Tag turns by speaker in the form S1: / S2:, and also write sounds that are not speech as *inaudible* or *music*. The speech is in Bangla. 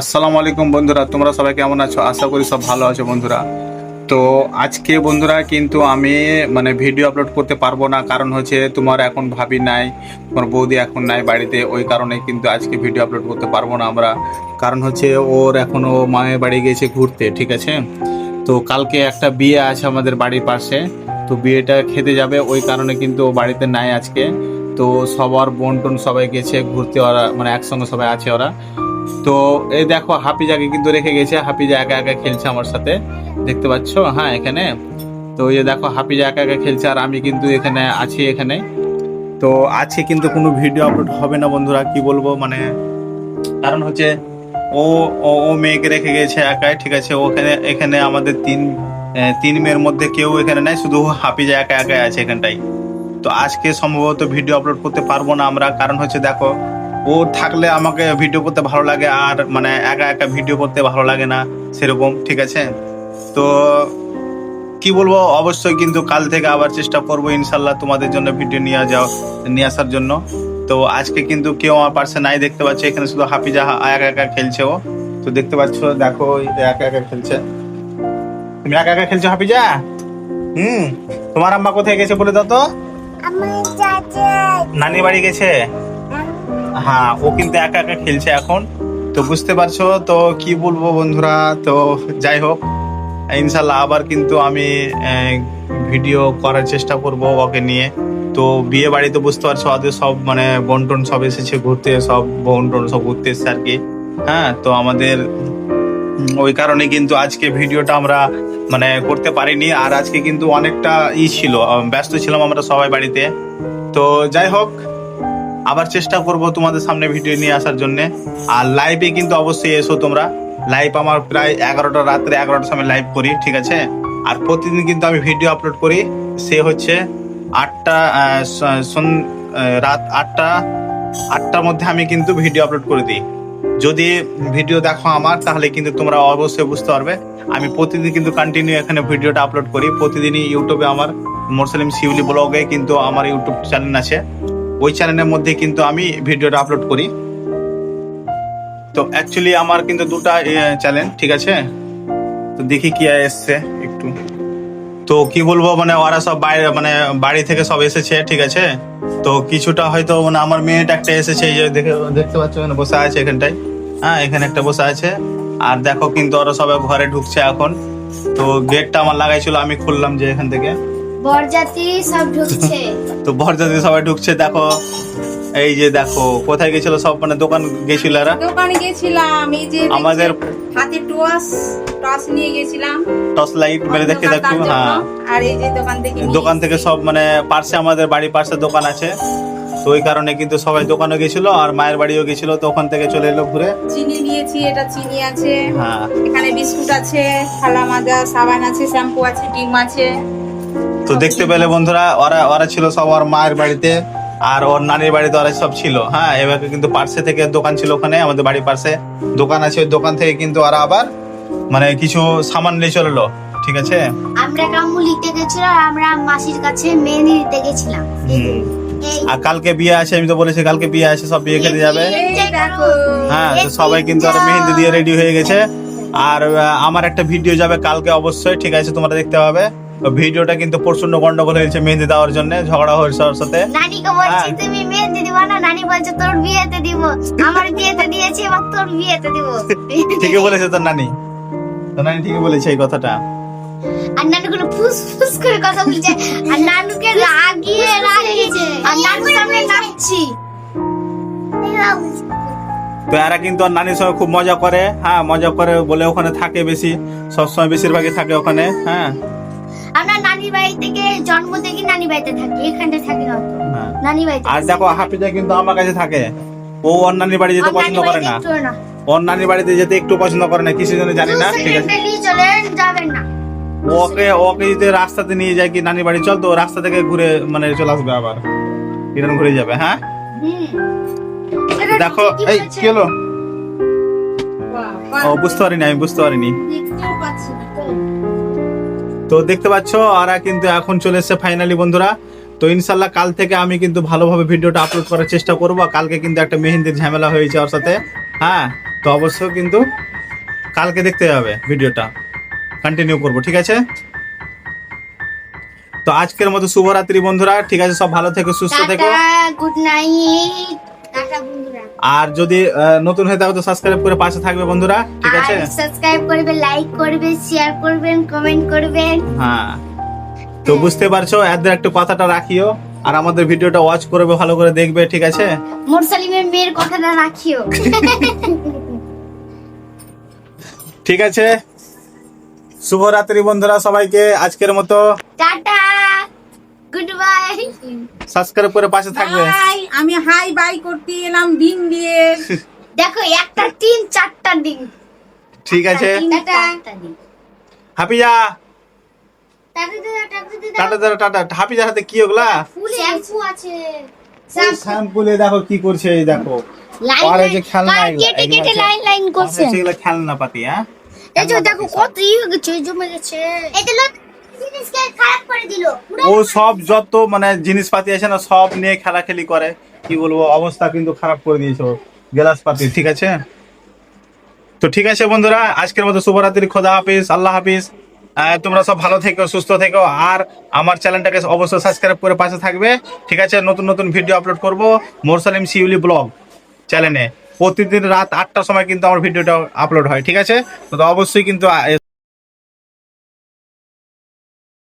S1: আসসালামু আলাইকুম বন্ধুরা, তোমরা সবাই কেমন আছো? আশা করি সব ভালো আছো বন্ধুরা। তো আজকে বন্ধুরা কিন্তু আমি মানে ভিডিও আপলোড করতে পারব না, কারণ হচ্ছে তোমার এখন ভাবি নাই, তোমার বৌদি এখন নাই বাড়িতে, ওই কারণে কিন্তু আজকে ভিডিও আপলোড করতে পারব না আমরা। কারণ হচ্ছে ওর এখনও মায়ের বাড়ি গেছে ঘুরতে, ঠিক আছে? তো কালকে একটা বিয়ে আছে আমাদের বাড়ির পাশে, তো বিয়েটা খেতে যাবে, ওই কারণে কিন্তু ও বাড়িতে নাই আজকে। তো সবার বোন টোন সবাই গেছে ঘুরতে, ওরা মানে একসঙ্গে সবাই আছে ওরা। তো এই দেখো হাফিজাকে কিন্তু রেখে গেছে। হাফিজা একা একা খেলছে আমার সাথে। দেখতে পাচ্ছ? হ্যাঁ এখানে। তো এই দেখো হাফিজা একা একা খেলছে আর আমি কিন্তু এখানে আছি এখানে। তো আজকে কিন্তু কোনো ভিডিও আপলোড হবে না বন্ধুরা, কি বলব? মানে কারণ হচ্ছে ও ও মেয়েকে রেখে গেছে একাই, ঠিক আছে? ওখানে এখানে আমাদের তিন তিন মেয়ের মধ্যে কেউ এখানে নাই, শুধু হাফিজা একা একাই আছে এখানটাই তো আজকে সম্ভবত ভিডিও আপলোড করতে পারব না আমরা, কারণ হচ্ছে দেখো ও থাকলে আমাকে ভিডিও করতে ভালো লাগে আর মানে একা একা ভিডিও করতে ভালো লাগে না সেরকম ঠিক আছে? তো কি বলব অবশ্যই কিন্তু কাল থেকে আবার চেষ্টা করব ইনশাল্লাহ তোমাদের জন্য ভিডিও নিয়ে যাও নিয়ে আসার জন্য। তো আজকে কিন্তু কেউ আমার পাশে নাই দেখতে পাচ্ছি এখানে শুধু হাফিজা একা একা খেলছে ও। তো দেখতে পাচ্ছ দেখো একা একা খেলছে। তুমি একা একা খেলছো হাফিজা? হুম তোমার আম্মা কোথায় গেছে বলে দাও তো? নানি বাড়ি গেছে? হ্যাঁ ও কিন্তু একা একা খেলছে এখন। তো বুঝতে পারছ, তো কি বলব বন্ধুরা, তো যাই হোক ইনশাল্লাহ আবার কিন্তু আমি ভিডিও করার চেষ্টা করব ওকে নিয়ে। তো বিয়ে বাড়িতে বুঝতে পারছ ওদের সব মানে বন্টন সব এসেছে ঘুরতে, সব বন্টন সব ঘুরতে এসেছে আর কি। হ্যাঁ তো আমাদের ওই কারণে কিন্তু আজকে ভিডিওটা আমরা মানে করতে পারিনি। আর আজকে কিন্তু অনেকটা ই ছিল ব্যস্ত ছিলাম আমরা সবাই বাড়িতে। তো যাই হোক আবার চেষ্টা করব তোমাদের সামনে ভিডিও নিয়ে আসার জন্য। আর লাইভে কিন্তু অবশ্যই এসো তোমরা। লাইভ আমার প্রায় এগারোটা, রাত্রে এগারোটার সময় লাইভ করি, ঠিক আছে? আর প্রতিদিন কিন্তু আমি ভিডিও আপলোড করি। সে হচ্ছে আটটা রাত আটটা, আটটার মধ্যে আমি কিন্তু ভিডিও আপলোড করে দিই। যদি ভিডিও দেখো আমার, তাহলে কিন্তু তোমরা অবশ্যই বুঝতে পারবে। আমি প্রতিদিন কিন্তু কন্টিনিউ এখানে ভিডিওটা আপলোড করি। প্রতিদিনই ইউটিউবে আমার মোরসালিম শিউলি ব্লগে কিন্তু আমার ইউটিউব চ্যানেল আছে। ওই চ্যানেলের মধ্যে কিন্তু আমি ভিডিওটা আপলোড করি। তো অ্যাকচুয়ালি আমার কিন্তু দুটা চ্যানেল ঠিক আছে? তো দেখি কি এসছে একটু। তো কি বলব মানে ওরা সব বাইরে মানে বাড়ি থেকে সব এসেছে, ঠিক আছে? তো কিছুটা হয়তো মানে আমার মেয়েটা একটা এসেছে, এই যে দেখে, দেখতে পাচ্ছ, এখানে বসে আছে এখানটায়। হ্যাঁ এখানে একটা বসে আছে। আর দেখো কিন্তু ওরা সবাই ঘরে ঢুকছে এখন। তো গেটটা আমার লাগাইছিল, আমি খুললাম যে এখান থেকে।
S2: বরযাত্রী সব ঢুকছে।
S1: তো বরযাত্রী সবাই ঢুকছে দেখো। এই যে দেখো কোথায় গেছিল সব? মানে দোকান গেছিল এরা?
S3: দোকানে গেছিলাম এই যে
S1: আমাদের
S3: হাতে টস টস নিয়ে গেছিলাম।
S1: টর্চ লাইট মেরে দেখে দেখো হ্যাঁ।
S3: আর এই যে দোকান থেকে
S1: দোকান থেকে সব মানে পার্শ্বে আমাদের বাড়ির পাশে দোকান আছে। তো ওই কারণে কিন্তু সবাই দোকানে গেছিল আর মায়ের বাড়িও গেছিল তো ওখান থেকে চলে এলো ঘুরে।
S3: চিনি দিয়েছি এটা চিনি আছে।
S1: হ্যাঁ।
S3: এখানে বিস্কুট আছে থালা মাজা সাবান আছে শ্যাম্পু আছে ডিম আছে।
S1: তো দেখতে পেলে বন্ধুরা ওরা ওরা ছিল সব ওর মায়ের বাড়িতে আর ওর নানির বাড়িতে ওরা সব ছিল। হ্যাঁ এভাবে কিন্তু পার্শ্বে থেকে দোকান ছিল ওখানে আমাদের বাড়ির পাশে দোকান আছে ওই দোকান থেকে কিন্তু ওরা আবার মানে কিছু সামান নিয়ে চলে এলো ঠিক আছে?
S2: আমরা কামু লিখতে গেছিলাম আমরা মাসির কাছে মেহেন্দি দিতে গেছিলাম।
S1: আর কালকে বিয়ে আছে আমি তো বলেছি কালকে বিয়ে আছে সব বিয়ে খেতে যাবে। হ্যাঁ তো সবাই কিন্তু আর মেহেন্দি দিয়ে রেডি হয়ে গেছে। আর আমার একটা ভিডিও যাবে কালকে অবশ্যই ঠিক আছে? তোমরা দেখতে পাবে। তো ভিডিওটা কিন্তু প্রচণ্ড গন্ডগোল হয়েছে মেহেন্দি দেওয়ার জন্য ঝগড়া হয়েছে ওর সাথে।
S2: নানিকে বলছি
S1: হ্যাঁ।
S2: তুমি মেহেন্দি দিবা না? নানি বলছে তোর বিয়েতে দিব। আমার বিয়েতে দিয়েছি এবার তোর বিয়েতে দিব।
S1: ঠিকই বলেছে তোর নানি। তোর নানি ঠিকই বলেছে এই কথাটা।
S2: আর নানুগুলো ফুস ফুস করে কথা বলছে। আর নানুকে আর নানুর সামনে নাচছি।
S1: তো এরা কিন্তু ওর নানির সঙ্গে খুব মজা করে। হ্যাঁ মজা করে বলে ওখানে থাকে বেশি। সবসময় বেশিরভাগই থাকে ওখানে। হ্যাঁ।
S2: আমরা নানি বাড়ি থেকে জন্ম থেকে নানি বাড়িতে থাকি এখানটা থাকি না। নানি বাড়িতে
S1: আর দেখো হাফিজা কিন্তু আমার কাছে থাকে। ও ওর নানির বাড়ি যেতে পছন্দ করে না। ওর নানির বাড়িতে যেতে একটু পছন্দ করে না কিছু জন্য জানি না ঠিক আছে।
S2: যাবেন না।
S1: ওকে ওকে যদি রাস্তাতে নিয়ে যায় কি নানি বাড়ি চল তো রাস্তা থেকে ঘুরে মানে চলে আসবে আবার। রিটার্ন ঘুরে যাবে হ্যাঁ? দেখো এই কি হলো। ও বুঝতে পারিনি আমি বুঝতে পারিনি।
S3: তো।
S1: দেখতে পাচ্ছ ওরা কিন্তু এখন চলে এসেছে ফাইনালি বন্ধুরা। তো ইনশাল্লাহ কাল থেকে আমি কিন্তু ভালোভাবে ভিডিওটা আপলোড করার চেষ্টা করব। আর কালকে কিন্তু একটা মেহেন্দির ঝামেলা হয়েছে ওর সাথে হ্যাঁ? তো অবশ্যই কিন্তু কালকে দেখতে হবে ভিডিওটা। কন্টিনিউ করব ঠিক আছে? তো আজকের মতো শুভরাত্রি বন্ধুরা। ঠিক আছে সব ভালো থেকো সুস্থ থেকো।
S2: গুড নাইট
S1: আর যদি নতুন হয়ে থাকো তো সাবস্ক্রাইব করে পাশে থাকবে বন্ধুরা ঠিক আছে?
S2: সাবস্ক্রাইব করবে লাইক করবে শেয়ার করবেন কমেন্ট করবেন।
S1: হ্যাঁ। তো বুঝতে পারছ এদের একটু কথাটা রাখিও আর আমাদের ভিডিওটা ওয়াচ করবে ভালো করে দেখবে ঠিক আছে?
S2: মোর সালিমের মেয়ের কথাটা রাখিও।
S1: ঠিক আছে? শুভরাত্রি বন্ধুরা সবাইকে আজকের মতো।
S2: টাটা। গুড বাই
S1: সাবস্ক্রাইব করে পাশে থাকবে।
S3: হাই আমি হাই বাই করতে এলাম ডিম দিয়ে। *laughs*
S2: দেখো একটা তিন চারটা দিন
S1: ঠিক আছে।
S2: টাটা টাটা
S1: হাতে কি ওগুলা?
S2: শ্যাম্পু আছে।
S1: শ্যাম্পুলে দেখো কি করছে এই দেখো।
S2: লাইন
S1: আর এই যে খেলনা
S2: কেটে কেটে লাইন লাইন করছে?
S1: সেগুলো খেলনা পাতি হ্যাঁ?
S2: এই যে দেখো কত ই হয়ে গেছে জমে গেছে। এটা
S1: ও সব যত মানে জিনিসপাতি আছে না সব নিয়ে খেলাখেলি করে। কি বলব অবস্থা কিন্তু খারাপ করে দিয়েছে গ্লাস পাতি ঠিক আছে? তো ঠিক আছে বন্ধুরা আজকের মতো শুভরাত্রি খোদা হাফিজ আল্লাহ হাফিজ। তোমরা সব ভালো থেকো সুস্থ থেকো। আর আমার চ্যানেলটাকে অবশ্যই সাবস্ক্রাইব করে পাশে থাকবে। ঠিক আছে নতুন নতুন ভিডিও আপলোড করব মোরসালিম শিউলি ব্লগ চ্যানেলে। প্রতিদিন রাত আটটার সময় কিন্তু আমার ভিডিওটা আপলোড হয় ঠিক আছে? তো অবশ্যই কিন্তু